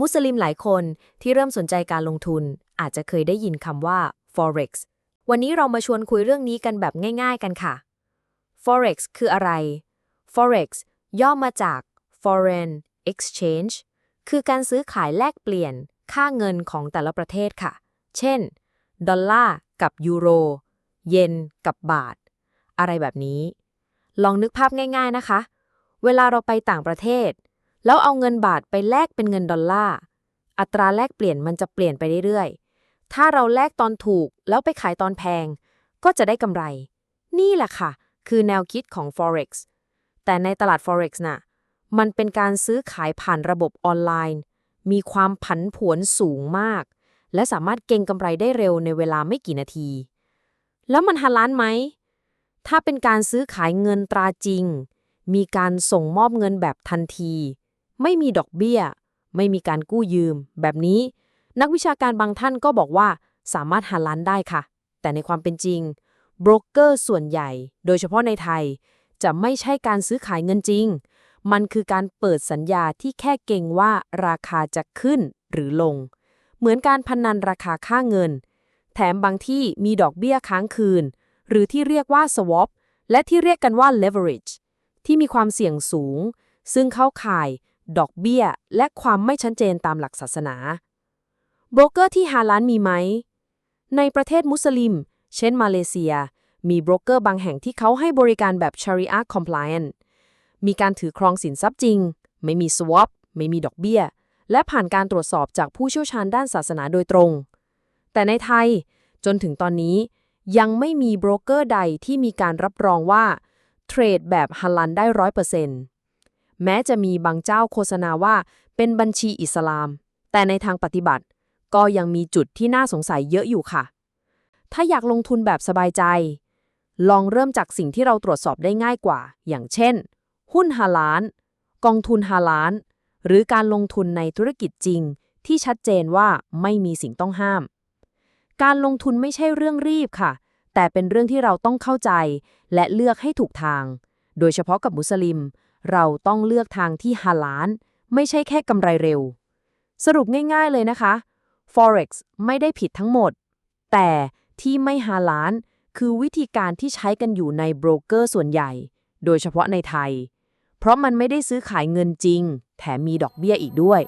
มุสลิมหลายคนที่เริ่มสนใจการลงทุน อาจจะเคยได้ยินคำว่า forex วันนี้เรามาชวนคุยเรื่องนี้กันแบบง่าย ๆ กันค่ะ forex คืออะไร forex ย่อมาจาก foreign exchange คือการซื้อขายแลกเปลี่ยนค่าเงินของแต่ละประเทศค่ะ เช่น ดอลลาร์กับยูโร เยนกับบาท อะไรแบบนี้ ลองนึกภาพง่าย ๆนะคะ เวลาเราไปต่างประเทศ แล้วเอาเงินบาทไปแลกเป็นเงินดอลลาร์ อัตราแลกเปลี่ยนมันจะเปลี่ยนไปเรื่อยๆ ถ้าเราแลกตอนถูกแล้วไปขายตอนแพง ก็จะได้กำไร นี่แหละค่ะ คือแนวคิดของ forex แต่ในตลาด forex น่ะ มันเป็นการซื้อขายผ่านระบบออนไลน์ มีความผันผวนสูงมาก และสามารถเก็งกำไรได้เร็วในเวลาไม่กี่นาที แล้วมันฮาลาลไหม ถ้าเป็นการซื้อขายเงินตราจริง มีการส่งมอบเงินแบบทันที ไม่มีดอกเบี้ย ไม่มีการกู้ยืม แบบนี้ นักวิชาการบางท่านก็บอกว่าสามารถหาล้านได้ค่ะ แต่ในความเป็นจริงโบรกเกอร์ส่วนใหญ่ โดยเฉพาะในไทย จะไม่ใช่การซื้อขายเงินจริง มันคือการเปิดสัญญาที่แค่เก่งว่าราคาจะขึ้นหรือลง เหมือนการพนันราคาค่าเงิน แถมบางที่มีดอกเบี้ยค้างคืน หรือที่เรียกว่า swap และที่เรียกกันว่า leverage ที่มีความเสี่ยงสูง ซึ่งเข้าข่าย ดอกเบี้ย และความไม่ชัดเจนตามหลักศาสนา โบรกเกอร์ที่ฮาลานมีไหม ในประเทศมุสลิม เช่นมาเลเซีย มีโบรกเกอร์บางแห่งที่เขาให้บริการแบบ Sharia compliant มีการถือครองสินทรัพย์จริง ไม่มี swap ไม่มีดอกเบี้ย และผ่านการตรวจสอบจากผู้เชี่ยวชาญด้านศาสนาโดยตรง แต่ในไทย จนถึงตอนนี้ ยังไม่มีโบรกเกอร์ใดที่มีการรับรองว่าเทรดแบบฮาลันได้ร้อยเปอร์เซ็นต์ แม้จะมีบางเจ้าโฆษณาว่าเป็นบัญชีอิสลาม แต่ในทางปฏิบัติ ก็ยังมีจุดที่น่าสงสัยเยอะอยู่ค่ะ ถ้าอยากลงทุนแบบสบายใจ ลองเริ่มจากสิ่งที่เราตรวจสอบได้ง่ายกว่า อย่างเช่น หุ้นฮาลาน กองทุนฮาลาน หรือการลงทุนในธุรกิจจริง ที่ชัดเจนว่าไม่มีสิ่งต้องห้าม การลงทุนไม่ใช่เรื่องรีบค่ะ แต่เป็นเรื่องที่เราต้องเข้าใจ และเลือกให้ถูกทาง โดยเฉพาะกับมุสลิม เราต้องเลือกทางที่ฮาลาน ไม่ใช่แค่กำไรเร็ว สรุปง่ายๆเลยนะคะ Forex ไม่ได้ผิดทั้งหมด แต่ที่ไม่ฮาลาน คือวิธีการที่ใช้กันอยู่ในโบรกเกอร์ส่วนใหญ่ โดยเฉพาะในไทย เพราะมันไม่ได้ซื้อขายเงินจริง แถมมีดอกเบี้ยอีกด้วย